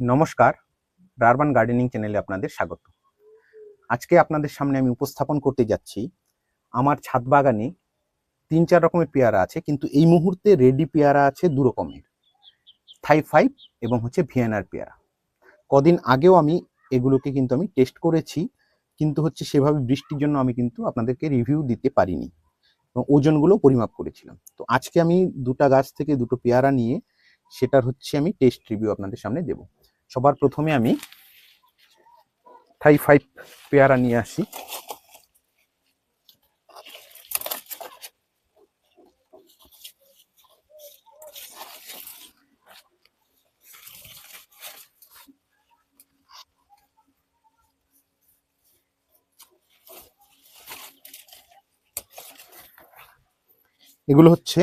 নমস্কার রারবান গার্ডেনিং চ্যানেলে আপনাদের স্বাগত। আজকে আপনাদের সামনে আমি উপস্থাপন করতে যাচ্ছি, আমার ছাদ বাগানে তিন চার রকমের পেয়ারা আছে, কিন্তু এই মুহূর্তে রেডি পেয়ারা আছে দু রকমের। থাই ফাইভ এবং হচ্ছে ভিয়েনার পেয়ারা। কদিন আগেও আমি এগুলোকে কিন্তু আমি টেস্ট করেছি, কিন্তু হচ্ছে সেভাবে বৃষ্টির জন্য আমি কিন্তু আপনাদেরকে রিভিউ দিতে পারিনি এবং ওজনগুলো পরিমাপ করেছিলাম। তো আজকে আমি দুটা গাছ থেকে দুটো পেয়ারা নিয়ে সেটার হচ্ছে আমি টেস্ট রিভিউ আপনাদের সামনে দেব। সবার প্রথমে আমি থাই ফাইভ পেয়ারা নিয়ে আসি। এগুলো হচ্ছে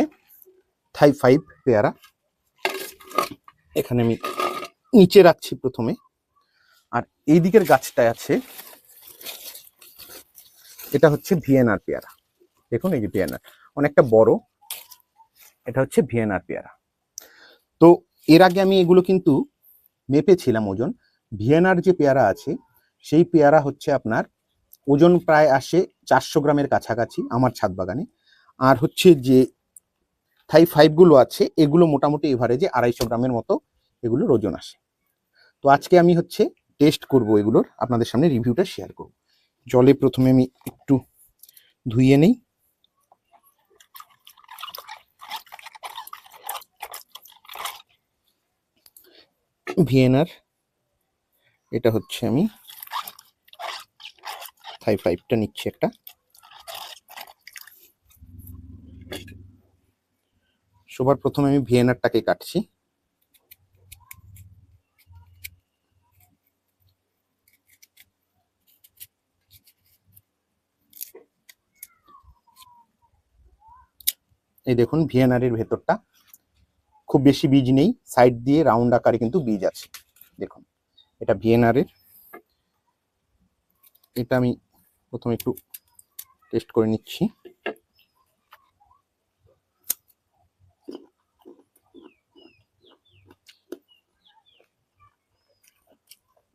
থাই ফাইভ পেয়ারা। এখানে আমি নিচে রাখছি প্রথমে। আর এই দিকের গাছটায় আছে, এটা হচ্ছে ভিয়েনার পেয়ারা। দেখুন এই যে ভিয়েনার, অনেকটা বড়, এটা হচ্ছে ভিয়েনার পেয়ারা। তো এর আগে আমি এগুলো কিন্তু মেপেছিলাম ওজন। ভিয়েনার যে পেয়ারা আছে, সেই পেয়ারা হচ্ছে আপনার, ওজন প্রায় আসে চারশো গ্রামের কাছাকাছি আমার ছাদ বাগানে। আর হচ্ছে যে থাই ফাইভগুলো আছে, এগুলো মোটামুটি এভারেজে আড়াইশো গ্রামের মতো এগুলোর ওজন আসে। তো আজকে আমি হচ্ছে টেস্ট করব এগুলোর, আপনাদের সামনে রিভিউটা শেয়ার করব। জলে প্রথমে আমি একটু ধুইয়ে নেই। ভিয়েনার এটা হচ্ছে আমি থাই ফাইভটা নিচ্ছি একটা। সবার প্রথমে আমি ভিয়েনারটাকে কাটছি। এই দেখুন ভিয়েনারের ভেতরটা। খুব বেশি বীজ নেই সাইড দিয়ে রাউন্ড আকারে কিন্তু বীজ আছে। দেখুন, এটা ভিয়েনারের এটা আমি প্রথমে একটু টেস্ট করে নিচ্ছি।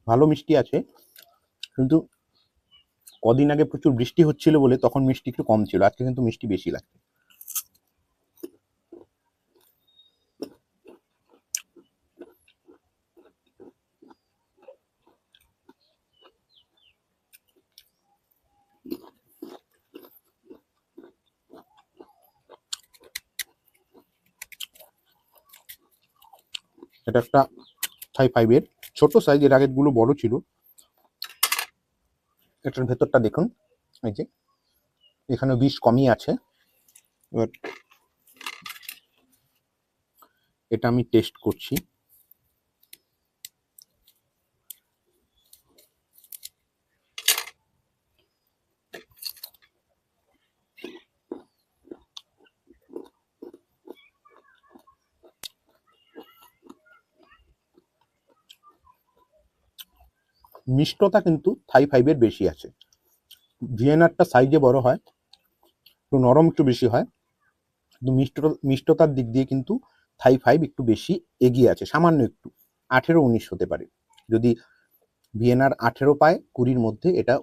ভালো মিষ্টি আছে, কিন্তু কদিন আগে প্রচুর বৃষ্টি হচ্ছিল বলে তখন মিষ্টি একটু কম ছিল, আজকে কিন্তু মিষ্টি বেশি লাগছে। এটা একটা থাই ফাইভের ছোট সাইজের আগেরগুলো বড় ছিল। এটার ভেতরটা দেখুন। এই যে এখানে বিষ কমই আছে। এবার এটা আমি টেস্ট করছি। মিষ্টতা কিন্তু থাই ফাইভের বেশি আছে। ভিয়েনারটা সাইজে বড় হয়, একটু নরম একটু বেশি হয়, কিন্তু মিষ্ট মিষ্টতার দিক দিয়ে কিন্তু থাই ফাইভ একটু বেশি এগিয়ে আছে, সামান্য একটু। আঠেরো উনিশ হতে পারে। যদি ভিয়েনার আঠেরো পায়, কুড়ির মধ্যে এটা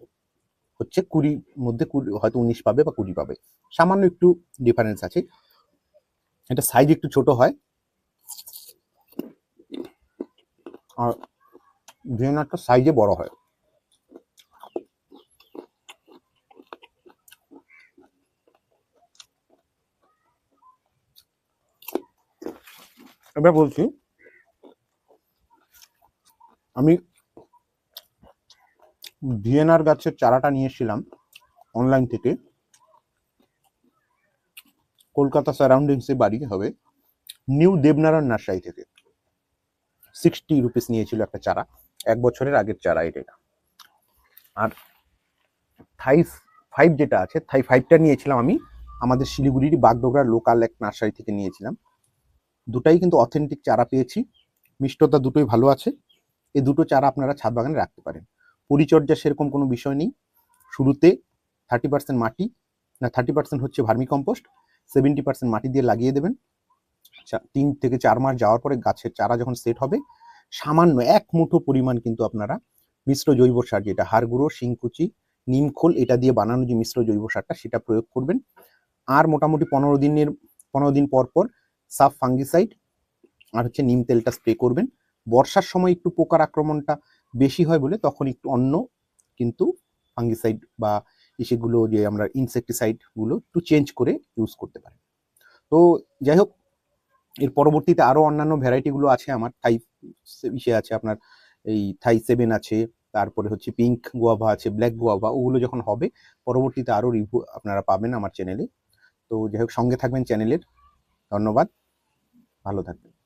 হচ্ছে কুড়ির মধ্যে কুড়ি, হয়তো উনিশ পাবে বা কুড়ি পাবে। সামান্য একটু ডিফারেন্স আছে। এটা সাইজ একটু ছোট হয়। আর ভিয়েনারটা সাইজে বড় হয়। এবার বলছি, আমি ভিয়েনার গাছের চারাটা নিয়ে এসেছিলাম অনলাইন থেকে। কলকাতা সারাউন্ডিংসে বাড়ি হবে। নিউ দেবনারায়ণ নার্সারি থেকে। সিক্সটি রুপিস নিয়েছিল একটা চারা। এক বছরের আগের চারা এটা আর থাই ফাইভ যেটা আছে, থাই ফাইভটা নিয়েছিলাম আমি, আমাদের শিলিগুড়ির বাগডোগরার লোকাল এক নার্সারি থেকে নিয়েছিলাম। দুটাই কিন্তু অথেন্টিক চারা পেয়েছি, মিষ্টতা দুটোই ভালো আছে। এই দুটো চারা আপনারা ছাদ বাগানে রাখতে পারেন। পরিচর্যা সেরকম কোনো বিষয় নেই। শুরুতে থার্টি পার্সেন্ট মাটি, না থার্টি পার্সেন্ট হচ্ছে ভার্মি কম্পোস্ট সেভেন্টি পার্সেন্ট মাটি দিয়ে লাগিয়ে দেবেন। চা- তিন থেকে চার মাস যাওয়ার পরে গাছের চারা যখন সেট হবে সামান্য এক মুঠো পরিমাণ কিন্তু আপনারা মিশ্র জৈব সার, যেটা হাড় গুঁড়ো শিংকুচি নিমখোল এটা দিয়ে বানানো যে মিশ্র জৈব সারটা, সেটা প্রয়োগ করবেন। আর মোটামুটি পনেরো দিনের, পনেরো দিন পর পর সাফ ফাঙ্গিসাইড আর হচ্ছে নিম তেলটা স্প্রে করবেন। বর্ষার সময় একটু পোকার আক্রমণটা বেশি হয় বলে তখন একটু অন্য কিন্তু ফাঙ্গিসাইড বা সেগুলো যে আমরা ইনসেকটিসাইডগুলো একটু চেঞ্জ করে ইউজ করতে পারি তো যাই হোক এর পরবর্তীতে আরও অন্যান্য ভ্যারাইটিগুলো আছে আমার। থাই ইসে আছে আপনার এই থাই সেভেন আছে, তারপরে হচ্ছে পিঙ্ক গোয়াভা আছে ব্ল্যাক গোয়াভা ওগুলো যখন হবে, পরবর্তীতে আরও রিভিউ আপনারা পাবেন আমার চ্যানেলে তো যাই হোক, সঙ্গে থাকবেন চ্যানেলের ধন্যবাদ। ভালো থাকবেন।